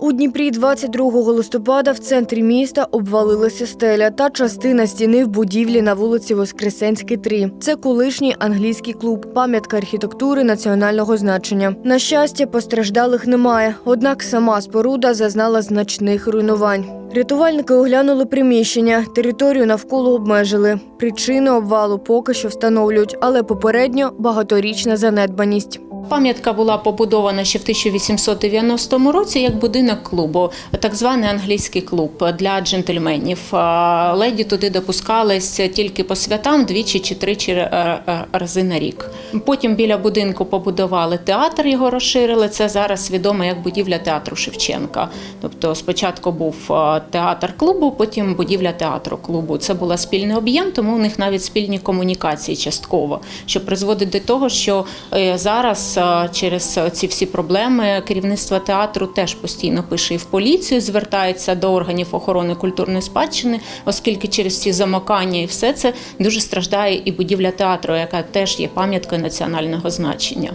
У Дніпрі 22 листопада в центрі міста обвалилася стеля та частина стіни в будівлі на вулиці Воскресенській, 3. Це колишній англійський клуб, пам'ятка архітектури національного значення. На щастя, постраждалих немає, однак сама споруда зазнала значних руйнувань. Рятувальники оглянули приміщення, територію навколо обмежили. Причини обвалу поки що встановлюють, але попередньо багаторічна занедбаність. Пам'ятка була побудована ще в 1890 році як будинок клубу, так званий англійський клуб для джентльменів. Леді туди допускались тільки по святам двічі чи тричі е, е, рази на рік. Потім біля будинку побудували театр, його розширили. Це зараз відомо як будівля театру Шевченка. Тобто спочатку був е, театр клубу, потім будівля театру клубу. Це була спільний об'єм, тому у них навіть спільні комунікації частково, що призводить до того, що е, через ці всі проблеми керівництво театру теж постійно пише і в поліцію, звертається до органів охорони культурної спадщини, оскільки через ці замокання і все це дуже страждає і будівля театру, яка теж є пам'яткою національного значення.